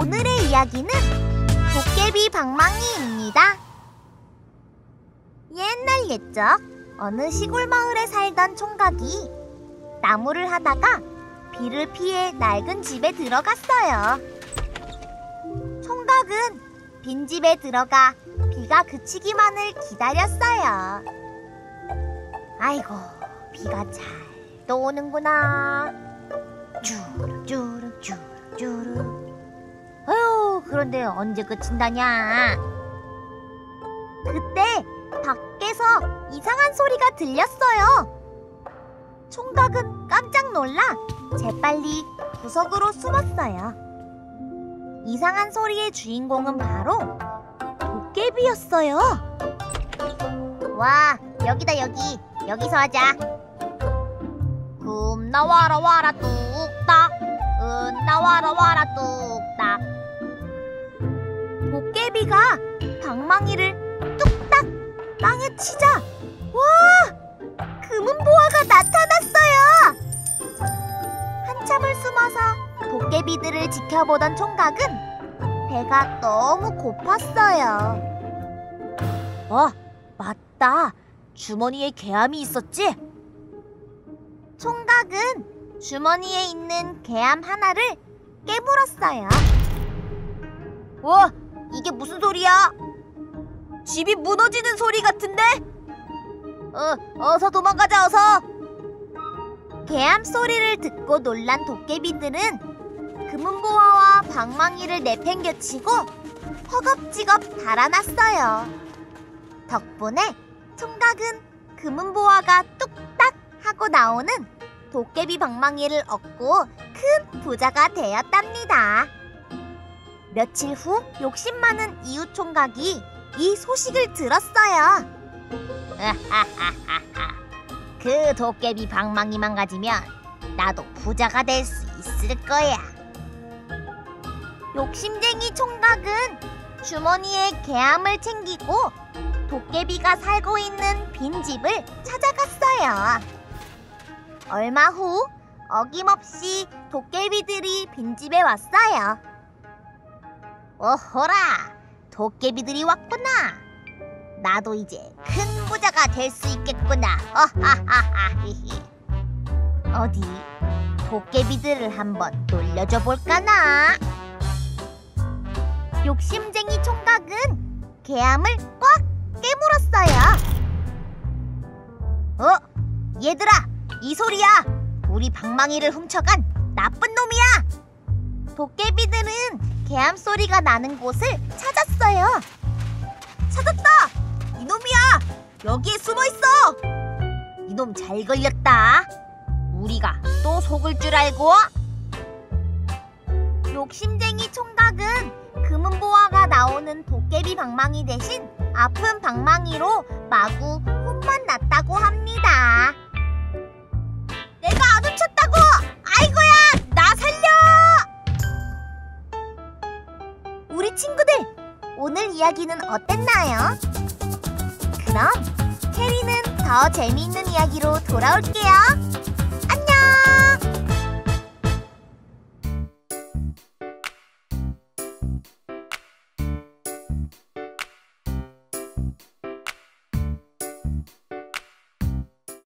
오늘의 이야기는 도깨비 방망이입니다. 옛날 옛적 어느 시골 마을에 살던 총각이 나무를 하다가 비를 피해 낡은 집에 들어갔어요. 총각은 빈 집에 들어가 비가 그치기만을 기다렸어요. 아이고, 비가 잘 또 오는구나. 쭈룩쭈룩. 그런데 언제 그친다냐? 그때 밖에서 이상한 소리가 들렸어요. 총각은 깜짝 놀라 재빨리 구석으로 숨었어요. 이상한 소리의 주인공은 바로 도깨비였어요. 와, 여기다 여기. 여기서 하자. 금 나와라 와라 뚝딱. 은 나와라 와라 뚝딱. 도깨비가 방망이를 뚝딱 땅에 치자. 와! 금은보화가 나타났어요. 한참을 숨어서 도깨비들을 지켜보던 총각은 배가 너무 고팠어요. 어, 맞다. 주머니에 개암이 있었지? 총각은 주머니에 있는 개암 하나를 깨물었어요. 와, 이게 무슨 소리야? 집이 무너지는 소리 같은데? 어, 어서 도망가자, 어서! 개암 소리를 듣고 놀란 도깨비들은 금은보화와 방망이를 내팽겨치고 허겁지겁 달아났어요. 덕분에 총각은 금은보화가 뚝딱 하고 나오는 도깨비 방망이를 얻고 큰 부자가 되었답니다. 며칠 후 욕심 많은 이웃 총각이 이 소식을 들었어요. 그 도깨비 방망이만 가지면 나도 부자가 될 수 있을 거야. 욕심쟁이 총각은 주머니에 개암을 챙기고 도깨비가 살고 있는 빈 집을 찾아갔어요. 얼마 후 어김없이 도깨비들이 빈집에 왔어요. 오호라, 도깨비들이 왔구나. 나도 이제 큰 부자가 될 수 있겠구나. 어하하하 히히. 어디 도깨비들을 한번 놀려줘 볼까나. 욕심쟁이 총각은 개암을 꽉 깨물었어요. 어, 얘들아, 이 소리야. 우리 방망이를 훔쳐간 나쁜 놈이야. 도깨비들은 개암 소리가 나는 곳을 찾았어요. 찾았다! 이놈이야! 여기에 숨어 있어! 이놈 잘 걸렸다. 우리가 또 속을 줄 알고? 욕심쟁이 총각은 금은보화가 나오는 도깨비 방망이 대신 아픈 방망이로 마구 혼만 났다고 합니다. 우리 친구들, 오늘 이야기는 어땠나요? 그럼 캐리는 더 재미있는 이야기로 돌아올게요.